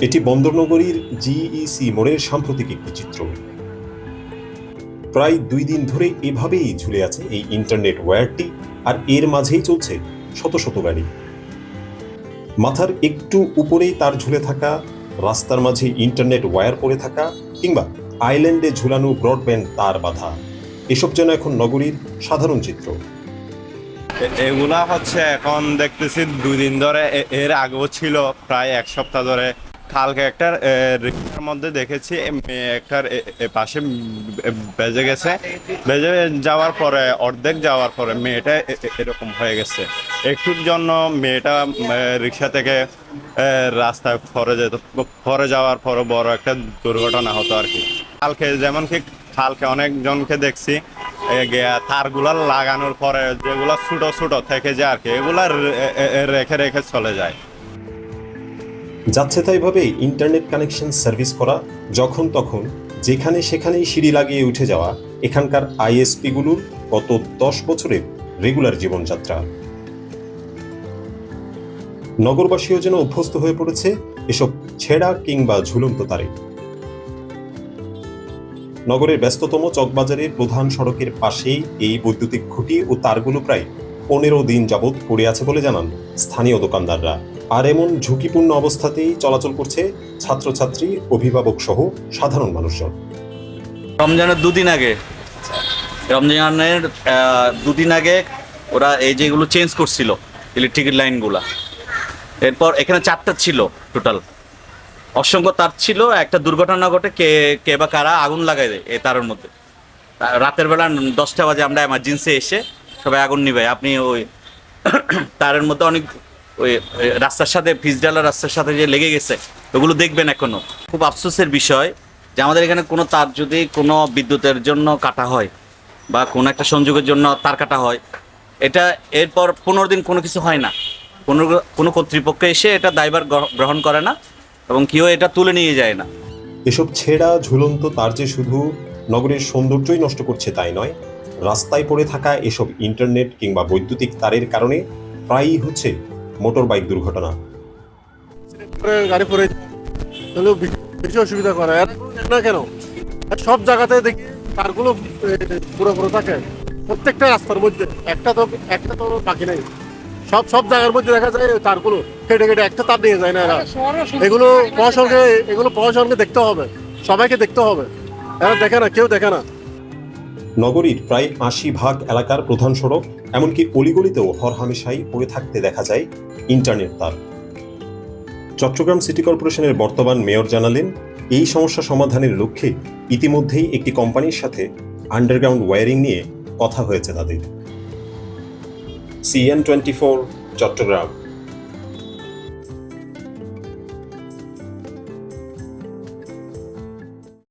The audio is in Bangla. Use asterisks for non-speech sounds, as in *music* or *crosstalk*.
এটি বন্দরনগরীর জিইসি মোড়ের সাম্প্রতিক একটি চিত্র। প্রায় দুই দিন ধরে এভাবেই ঝুলে আছে এই ইন্টারনেট ওয়্যারটি আর এর মাঝেই চলছে শত শত গাড়ি মাথার একটু উপরেই তার ঝুলে থাকা, রাস্তার মাঝে ইন্টারনেট ওয়্যার পড়ে থাকা কিংবা আইল্যান্ডে ঝুলানো ব্রডব্যান্ড তার বাধা। এসব যেন এখন নগরীর সাধারণ চিত্র। এগুলা হচ্ছে এখন দেখতেছি দুই দিন ধরে এর আগেও ছিল, প্রায় এক সপ্তাহ ধরে। কালকে একটা রিক্সার মধ্যে দেখেছি একটার পাশে বেজে গেছে। বেজে যাওয়ার পরে, অর্ধেক যাওয়ার পরে মেয়েটা এরকম হয়ে গেছে। একটুর জন্য মেয়েটা রিক্সা থেকে রাস্তায় পরে যেত পরে যাওয়ার পরে বড় একটা দুর্ঘটনা হতো আর কি। কালকে যেমন কি কালকে অনেকজনকে দেখছি তারগুলা লাগানোর পরে যেগুলা ছোটো ছোটো থেকে যায় আর কি, এগুলা রেখে রেখে চলে যায়। যাচ্ছে তাই ভাবে ইন্টারনেট কানেকশন সার্ভিস করা, যখন তখন যেখানে সেখানেই সিঁড়ি লাগিয়ে উঠে যাওয়া, এখানকার আইএসপিগুলোর গত দশ বছরের রেগুলার জীবনযাত্রা। নগরবাসীও যেন অভ্যস্ত হয়ে পড়েছে এসব ছেঁড়া কিংবা ঝুলন্ত তারে। নগরের ব্যস্ততম চকবাজারের প্রধান সড়কের পাশেই এই বৈদ্যুতিক খুঁটি ও তারগুলো প্রায় পনেরো দিন যাবৎ পড়ে আছে বলে জানান স্থানীয় দোকানদাররা। আর এমন ঝুঁকিপূর্ণ অবস্থাতেই চলাচল করছে ছাত্রছাত্রী, অভিভাবক সহ সাধারণ মানুষজন। রমজানের দুদিন আগে, রমজানের দুদিন আগে ওরা এই যেগুলো চেঞ্জ করছিল ইলেকট্রিক লাইনগুলা এরপর এখানে চারটা ছিল টোটাল অসংখ্য তার ছিল, একটা দুর্ঘটনা ঘটে, কে কে বা কারা আগুন লাগাই দেয় এই তারের মধ্যে। রাতের বেলা দশটা বাজে আমরা এমার্জেন্সি এসে সবাই আগুন নিবে আপনি ওই *clears throat* তারের মধ্যে অনেক ওই রাস্তার সাথে ফিজডালার রাস্তার সাথে যে লেগে গেছে, ওগুলো দেখবেন এখনও। খুব আফসোসের বিষয় যে আমাদের এখানে কোনো তার যদি কোনো বিদ্যুতের জন্য কাটা হয় বা কোনো একটা সংযোগের জন্য তার কাটা হয়, এটা এরপর পনেরো দিন কোনো কিছু হয় না। কোনো কোনো কর্তৃপক্ষ এসে এটা গ্রহ- গ্রহণ করে না। এবং কেউ এটা তুলে নিয়ে যায় না। এসব ছেঁড়া ঝুলন্ত তার যে শুধু নগরের সৌন্দর্যই নষ্ট করছে তাই নয় রাস্তায় পড়ে থাকা এসব ইন্টারনেট কিংবা বৈদ্যুতিক তারের কারণে প্রায়ই হচ্ছে মোটর বাইক দুর্ঘটনা। গাড়ি পরে তাহলে বেশি- অসুবিধা করে। আর না কেন আর সব জায়গাতে দেখি তারগুলো পুরো পুরো থাকে। প্রত্যেকটা রাস্তার মধ্যে একটা তো একটা তো বাকি নেই। সব সব জায়গার মধ্যে দেখা যায় তারগুলো। কেটে কেটে একটা তার নিয়ে যায় না এরা। এগুলো প্রশাসনকে এগুলো প্রশাসনকে দেখতে হবে। সবাইকে দেখতে হবে। এরা দেখে না, কেউ দেখে না। নগরীর প্রায় আশি ভাগ এলাকার প্রধান সড়ক, এমনকি অলিগলিতেও হরহামেশাই পড়ে থাকতে দেখা যায় ইন্টারনেট তার। চট্টগ্রাম সিটি কর্পোরেশনের বর্তমান মেয়র জানালেন, এই সমস্যা সমাধানের লক্ষ্যে ইতিমধ্যেই একটি কোম্পানির সাথে আন্ডারগ্রাউন্ড ওয়্যারিং নিয়ে কথা হয়েছে তাদের। CN twenty four, Chattogram.